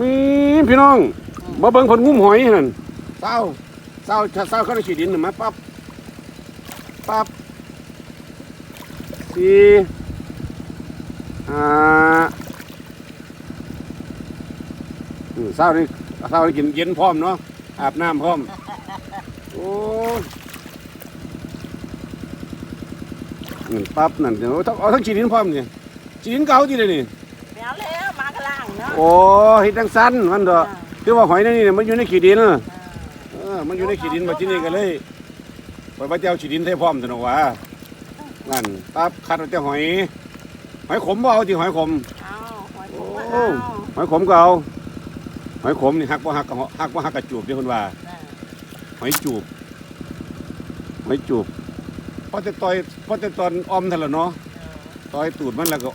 นี่พี่น้องมาเบิ่งผลงุ้มหอยนั่นเศร้าเศร้าเศร้าเข้าในขีดินน่ะมาปั๊บปั๊บสี่ห้าอืมเศร้านี่เศร้านี่กินเย็นพร้อมเนาะอาบน้ำพร้อมโอ้อืมปั๊บนั่นเดี๋ยวเอาเอาทั้งขีดินพร้อมนี่ขีดินเก่าที่เลยนี่เดี๋ยวแล้วมากระล่าง เนาะโอ้เฮ็ดจังสั้นมันเด้อคือว่าหอยในนี่เนี่ยมันอยู่ในขี้ดินอ่าเออมันอยู่ในขี้ดินมาที่นี่ก็เลยไปพระเจ้าขี้ดินเทพร้อมตนอกว่านั่นปั๊บคัดเอาแต่หอย หอยขมบ่เอาที่หอยขมเอาหอยโอ้ขมก็เอาหอยขมก็เอาหอยขมนี่หักบ่หักก็หักบ่หักกระจูบเด้อเพิ่นว่าอ่า หอยจูบ หอยจูบพอจะต่อยพอจะตอนออมทันละเนาะต่อยตูดมันแล้วก็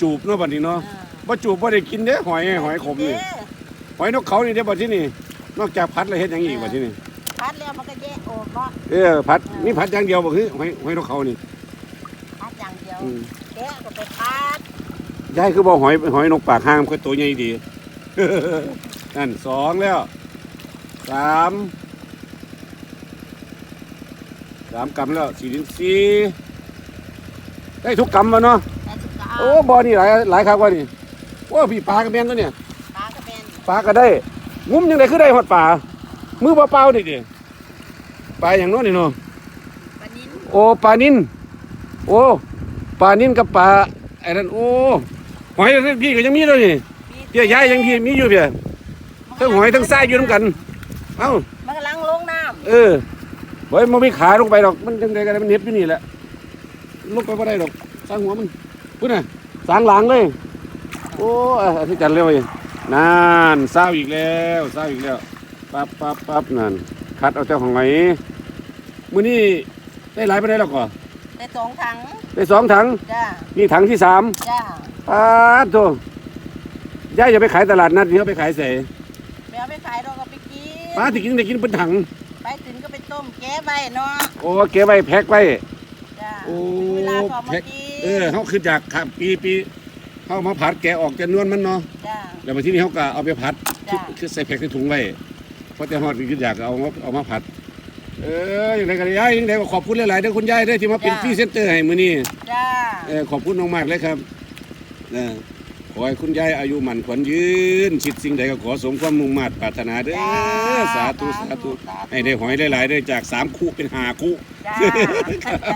จูบเนาะบัดนี้เนาะอ่า บ่จูบบ่ได้กินเด้อหอยหอยขมนี่เด้หอยนกเขานี่เด้อบัดที่นี่ นอกจากพัดแล้วเฮ็ดหยังอีกบัดที่นี่ พัดแล้วมันก็แยกออกเนาะเออผัดนี่ผัดอย่างเดียวบ่คือหอยหอยนกเขานี่พัดอย่างเดียวอืมแกะก็ไปพัดยายคือบ่หอยหอยนกปากห้างมันก็ตัวใหญ่ดี นั่นสองแล้วสามสามกำแล้วสี่ดินสี่ได้ทุกกำมาเนาะ แต่สุดก็โอ้เอาบ่อนี่หลายหลายครับว่านี่ โอ้พี่ปลากระแมนตัวเนี่ยปลากระเบนปลาก็ได้งุ้มยังไงคือได้หอดปลามือเปล่าๆดิดิปลาอย่างโน้นนี่เนาะปลานิ้นโอ้ปลานินโอ้ปลานินกับปลาไอ้นั่นโอ้หอยทั้งพี่ก็ยังมีเลยนี่เพี่ยยายยังพี่มีอยู่เพี่ยทั้งหอยทั้งไส้อยู่น้ำกันเอ้ามันกำลังลงน้เออเฮ้ยมันไม่ขาลงไปหรอกมันยังไงกันมันเน็บอยู่นี่แหละลงไปไม่ได้หรอกสร้างหัวมันพูดน่ะสร้างหลังเลย โอ้ยอธิจันเร็วเลยนานเศร้าอีกแล้วเศร้าอีกแล้วปั๊บปั๊บปั๊บนั่นคัดเอาเจ้าของไหนมื้อนี้ได้หลายไปได้แล้วก็ำได้สองถังได้สองถังจ้านี่ถังที่สามจ้าป้าดโตย่าอย่าไปขายตลาดนัดเดี๋ยวไปขายเสไปเอาไปขายเราก็ไปกินป้าที่กินได้กินเป็นถังไปถึงก็ไปต้มแกะไว้เนาะโอ้เก็บไว้แพ็คไว้จ้าโอ้ถึงเวลาก็เอามาแพ็คกินเออเขาขึ้นจากขับปีปี เขามาผัดแกะออกจากนวลมันเนาะจ้า แล้วมาที่นี่เขาก็เอาไปผัดจ้ะ คือใส่แพ็คใส่ถุงไว้เพราะแต่ฮอดขึ้นอยากเอามาเอามาผัด เอออย่างไรกันยายอย่างไรก็ขอบคุณหลายๆเด้อคุณยายเด้อที่มาเป็นพรีเซนเตอร์ให้มื้อนี้จ้า เออขอบคุณมากๆเลยครับเออขอให้คุณยายอายุหมันขวัญยืนชิดสิ่งใดก็ขอสมความมุ่งมา่ปรารถนาเด้อสาธุสาธุให้ได้หอยหลายๆเด้อจากสามคู่เป็นห้าคู่ จ้า